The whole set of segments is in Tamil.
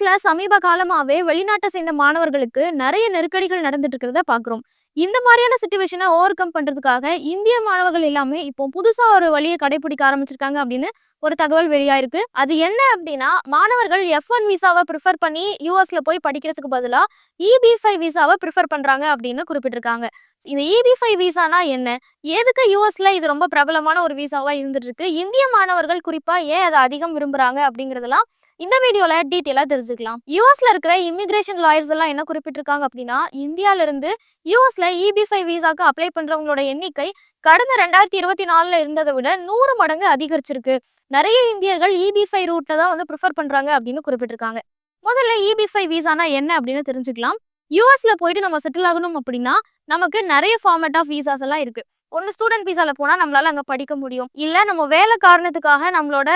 யூஎஸ்ல சமீப காலமாவே வெளிநாட்டை சேர்ந்த மாணவர்களுக்கு நிறைய நெருக்கடிகள் நடந்துட்டு இருக்கிறத பாக்குறோம். இந்த மாதிரியான சுச்சுவேஷனை ஓவர் கம் பண்ணுறதுக்காக இந்திய மாணவர்கள் எல்லாமே இப்போ புதுசாக ஒரு வழியை கடைபிடிக்க ஆரம்பிச்சிருக்காங்க அப்படின்னு ஒரு தகவல் வெளியாயிருக்கு. அது என்ன அப்படின்னா மாணவர்கள் எஃப் ஒன் விசாவை ப்ரிஃபர் பண்ணி யூஎஸ்ல போய் படிக்கிறதுக்கு பதிலாக இபி ஃபைவ் விசாவை ப்ரிஃபர் பண்ணுறாங்க அப்படின்னு குறிப்பிட்டிருக்காங்க. இந்த இபி ஃபைவ் விசானா என்ன? எதுக்கு யூஎஸ்ல இது ரொம்ப பிரபலமான ஒரு விசாவாக இருந்துட்டு இருக்கு இந்திய மாணவர்கள் குறிப்பாக ஏன் அதை அதிகம் விரும்புகிறாங்க அப்படிங்கிறதுலாம் இந்த வீடியோல டீட்டெயிலாக தெரிஞ்சுக்கலாம். யூஎஸ்ல இருக்கிற இமிகிரேஷன் லாயர்ஸ் எல்லாம் என்ன குறிப்பிட்டிருக்காங்க அப்படின்னா இந்தியாவிலிருந்து யூஎஸ் யூஎஸ்ல இபி ஃபைவ் விசாக்கு அப்ளை பண்றவங்களோட எண்ணிக்கை கடந்த ரெண்டாயிரத்தி இருபத்தி நாலுல இருந்ததை விட நூறு மடங்கு அதிகரிச்சிருக்கு. நிறைய இந்தியர்கள் இபி ஃபைவ் ரூட்ல தான் வந்து ப்ரிஃபர் பண்றாங்க அப்படின்னு குறிப்பிட்டிருக்காங்க. முதல்ல இபி ஃபைவ் விசானா என்ன அப்படின்னு தெரிஞ்சுக்கலாம். யூஎஸ்ல போயிட்டு நம்ம செட்டில் ஆகணும் அப்படின்னா நமக்கு நிறைய ஃபார்மேட் ஆஃப் விசாஸ் எல்லாம் இருக்கு. ஒன்று ஸ்டூடெண்ட் விசால போனா நம்மளால அங்க படிக்க முடியும். இல்ல நம்ம வேலை காரணத்துக்காக நம்மளோட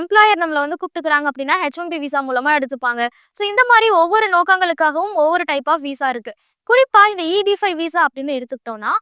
எம்ப்ளாயர் நம்மளை வந்து கூப்பிட்டுக்கிறாங்க அப்படின்னா ஹெச் விசா மூலமா எடுத்துப்பாங்க. ஸோ இந்த மாதிரி ஒவ்வொரு நோக்கங்களுக்காகவும் ஒவ்வொரு டைப் ஆஃப் விசா இருக்கு. குறிப்பா இந்த இபி ஃபைவ் விசா அப்படின்னு எடுத்துக்கிட்டோம்னா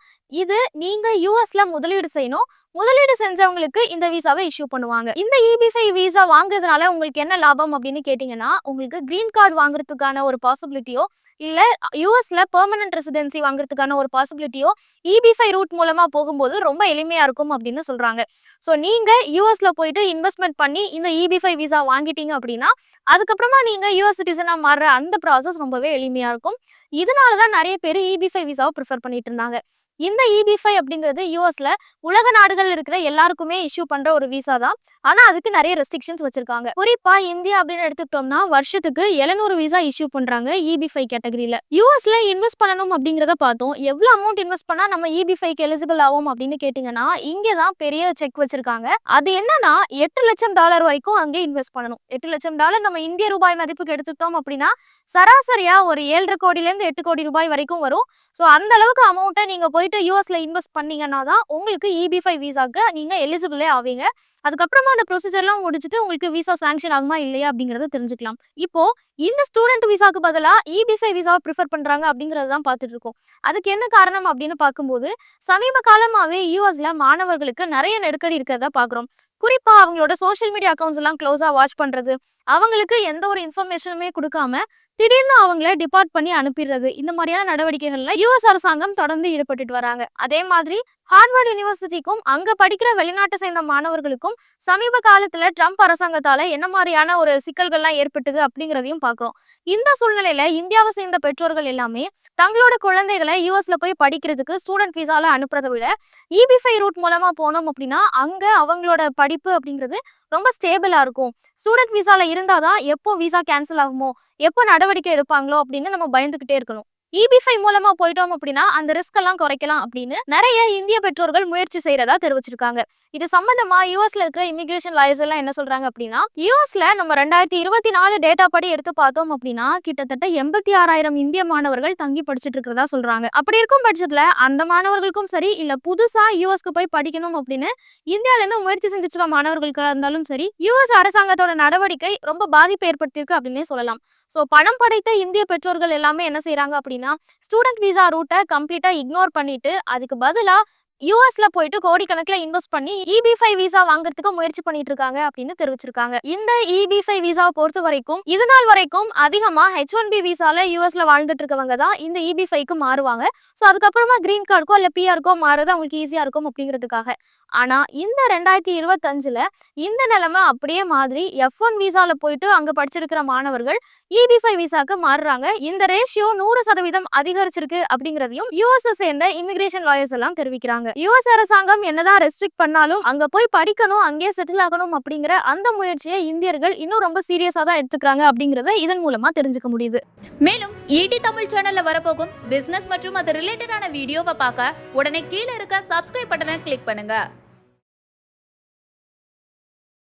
இது நீங்க யூஎஸ்ல முதலீடு செய்யணும். முதலீடு செஞ்சவங்களுக்கு இந்த விசாவை இஷ்யூ பண்ணுவாங்க. இந்த இபி ஃபைவ் விசா வாங்குறதுனால உங்களுக்கு என்ன லாபம் அப்படின்னு கேட்டீங்கன்னா உங்களுக்கு கிரீன் கார்டு வாங்குறதுக்கான ஒரு பாசிபிலிட்டியோ இல்ல யூஎஸ்ல பெர்மனன்ட் ரெசிடென்சி வாங்குறதுக்கான ஒரு பாசிபிலிட்டியோ இபி ஃபைவ் ரூட் மூலமா போகும்போது ரொம்ப எளிமையா இருக்கும் அப்படின்னு சொல்றாங்க. ஸோ நீங்க யூஎஸ்ல போயிட்டு இன்வெஸ்ட்மெண்ட் பண்ணி இந்த இபி ஃபைவ் விசா வாங்கிட்டீங்க அப்படின்னா அதுக்கப்புறமா நீங்க யூஎஸ் சிட்டிசனா மாறுற அந்த ப்ராசஸ் ரொம்பவே எளிமையா இருக்கும். இதனால தான் நிறைய பேர் இபி ஃபைவ் விசாவை ப்ரிஃபர் பண்ணிட்டு இருந்தாங்க. இந்த இபி ஃபைவ் அப்படிங்கிறது யூஎஸ்ல உலக நாடுகள் இருக்கிற எல்லாருக்குமே இஷ்யூ பண்ற ஒரு விசா தான். ஆனா அதுக்கு நிறைய ரெஸ்ட்ரிக்ஷன்ஸ் வச்சிருக்காங்க. குறிப்பா இந்தியா அப்படின்னு எடுத்துக்கிட்டோம்னா வருஷத்துக்கு எழுநூறு விசா இஷ்யூ பண்றாங்க இபி ஃபைவ் கேட்டகரியில யூஎஸ்ல இன்வெஸ்ட் பண்ணணும் அப்படிங்கிறத பார்த்தோம். எவ்வளவு அமௌண்ட் இன்வெஸ்ட் பண்ணா நம்ம இபி ஃபைவ்க்கு எலிஜிபிள் ஆகும் அப்படின்னு கேட்டீங்கன்னா இங்கே தான் பெரிய செக் வச்சிருக்காங்க. அது என்னன்னா எட்டு லட்சம் டாலர் வரைக்கும் அங்கே இன்வெஸ்ட் பண்ணணும். எட்டு லட்சம் டாலர் நம்ம இந்திய ரூபாய் மதிப்புக்கு எடுத்துக்கிட்டோம் அப்படின்னா சராசரியா ஒரு ஏழரை கோடியில இருந்து எட்டு கோடி ரூபாய் வரைக்கும் வரும். ஸோ அந்த அளவுக்கு அமௌண்ட்டை நீங்க போயிட்டு யூஎஸ்ல இன்வெஸ்ட் பண்ணீங்கன்னா தான் உங்களுக்கு இபி ஃபைவ் விசாக்கு நீங்க எலிஜிபிளே ஆவீங்க. அதுக்கப்புறமா அந்த ப்ரொசீஜர்லாம் முடிச்சுட்டு உங்களுக்கு விசா சாங்ஷன் ஆகுமா இல்லையா அப்படிங்கறத தெரிஞ்சுக்கலாம். இப்போ இந்த ஸ்டூடெண்ட் விசாக்கு பதிலாக இபிசை விசாவை ப்ரிஃபர் பண்ணுறாங்க அப்படிங்கறது தான் பார்த்துட்டு இருக்கோம். அதுக்கு என்ன காரணம் அப்படின்னு பார்க்கும்போது சமீப காலமாகவே யூஎஸ்ல மாணவர்களுக்கு நிறைய நெருக்கடி இருக்கிறத பார்க்குறோம். குறிப்பாக அவங்களோட சோஷியல் மீடியா அக்கௌண்ட்ஸ் எல்லாம் க்ளோஸாக வாட்ச் பண்ணுறது அவங்களுக்கு எந்த ஒரு இன்ஃபர்மேஷனுமே கொடுக்காம திடீர்னு அவங்கள டிபார்ட் பண்ணி அனுப்பிடுறது இந்த மாதிரியான நடவடிக்கைகள்ல யூஎஸ் அரசாங்கம் தொடர்ந்து ஈடுபட்டுட்டு வராங்க. அதே மாதிரி ஹார்வர்ட் யூனிவர்சிட்டிக்கும் அங்க படிக்கிற வெளிநாட்டை சேர்ந்த மாணவர்களுக்கும் சமீப காலத்துல ட்ரம்ப் அரசாங்கத்தால என்ன மாதிரியான ஒரு சிக்கல்கள்லாம் ஏற்பட்டது அப்படிங்கிறதையும் பாக்குறோம். இந்த சூழ்நிலையில இந்தியாவை சேர்ந்த பெற்றோர்கள் எல்லாமே தங்களோட குழந்தைகளை யூஎஸ்ல போய் படிக்கிறதுக்கு ஸ்டூடெண்ட் விசால அனுப்புறதை விட இபி ஃபைவ் ரூட் மூலமா போனோம் அப்படின்னா அங்க அவங்களோட படிப்பு அப்படிங்கிறது ரொம்ப ஸ்டேபிளா இருக்கும். ஸ்டூடெண்ட் விசால இருந்தாதான் எப்போ விசா கேன்சல் ஆகுமோ எப்போ நடவடிக்கை எடுப்பாங்களோ அப்படின்னு நம்ம பயந்துகிட்டே இருக்கணும். இபி ஃபைவ் மூலமா போயிட்டோம் அப்படின்னா அந்த ரிஸ்க் எல்லாம் குறைக்கலாம் அப்படின்னு நிறைய இந்திய பெற்றோர்கள் முயற்சி செய்யறதா தெரிவிச்சிருக்காங்க. இது சம்பந்தமா யூஎஸ்ல இருக்கிற இமிகிரேஷன் லாயர்ஸ் எல்லாம் என்ன சொல்றாங்க அப்படின்னா யூஎஸ்ல நம்ம ரெண்டாயிரத்தி இருபத்தி நாலு டேட்டா படி எடுத்து பார்த்தோம் அப்படின்னா கிட்டத்தட்ட எண்பத்தி ஆறாயிரம் இந்திய மாணவர்கள் தங்கி படிச்சுட்டு இருக்கிறதா சொல்றாங்க. அப்படி இருக்கும் பட்சத்துல அந்த மாணவர்களுக்கும் சரி இல்ல புதுசா யூஎஸ்க்கு போய் படிக்கணும் அப்படின்னு இந்தியால இருந்து முயற்சி செஞ்சுட்டு இருக்க மாணவர்களுக்கா இருந்தாலும் சரி யூஎஸ் அரசாங்கத்தோட நடவடிக்கை ரொம்ப பாதிப்பு ஏற்படுத்தியிருக்கு அப்படின்னே சொல்லலாம். ஸோ பணம் படைத்த இந்திய பெற்றோர்கள் எல்லாமே என்ன செய்யறாங்க அப்படின்னா ஸ்டூடெண்ட் விசா ரூட்டை கம்ப்ளீட்டா இக்னோர் பண்ணிட்டு அதுக்கு பதிலா யூஎஸ்ல போயிட்டு கோடிக்கணக்கில் இன்வெஸ்ட் பண்ணி இபி ஃபைவ் விசா வாங்குறதுக்கு முயற்சி பண்ணிட்டு இருக்காங்க அப்படின்னு தெரிவிச்சிருக்காங்க. இந்த இபி ஃபைவ் விசாவை பொறுத்த வரைக்கும் இது நாள் வரைக்கும் அதிகமா ஹெச் ஒன் பி விசால யூஎஸ்ல வாழ்ந்துட்டு இருக்கவங்க தான் இந்த இபி ஃபைவ்க்கு மாறுவாங்க. ஸோ அதுக்கப்புறமா கிரீன் கார்டுக்கோ இல்லை பிஆருக்கோ மாறுறது அவங்களுக்கு ஈஸியா இருக்கும் அப்படிங்கிறதுக்காக. ஆனா இந்த ரெண்டாயிரத்தி இருபத்தஞ்சுல இந்த நிலைமை அப்படியே மாதிரி எஃப் ஒன் விசால போயிட்டு அங்க படிச்சிருக்கிற மாணவர்கள் இபி ஃபைவ் விசாக்கு மாறுறாங்க. இந்த ரேஷியோ நூறு சதவீதம் அதிகரிச்சிருக்கு அப்படிங்கிறதையும் யூஎஸ் சேர்ந்த இமிகிரேஷன் லாயர்ஸ் எல்லாம் தெரிவிக்கிறாங்க. யுஎஸ் அரசாங்கம் என்னதான் ரெஸ்ட்ரிக்ட் பண்ணாலும் அங்க போய் படிக்கணும் அங்கேயே செட்டில் ஆகணும் அப்படிங்கிற அந்த முயற்சியை இந்தியர்கள் இன்னும் ரொம்ப சீரியஸா தான் எடுத்துக்கிறாங்க அப்படிங்கறத இதன் மூலமா தெரிஞ்சுக்க முடியுது. மேலும் ஈடி தமிழ் சேனல்ல வரப்போகும் பிசினஸ் மற்றும் அது ரிலேட்டடான வீடியோவை பார்க்க உடனே கீழே இருக்க சப்ஸ்கிரைப் பட்டனை கிளிக் பண்ணுங்க.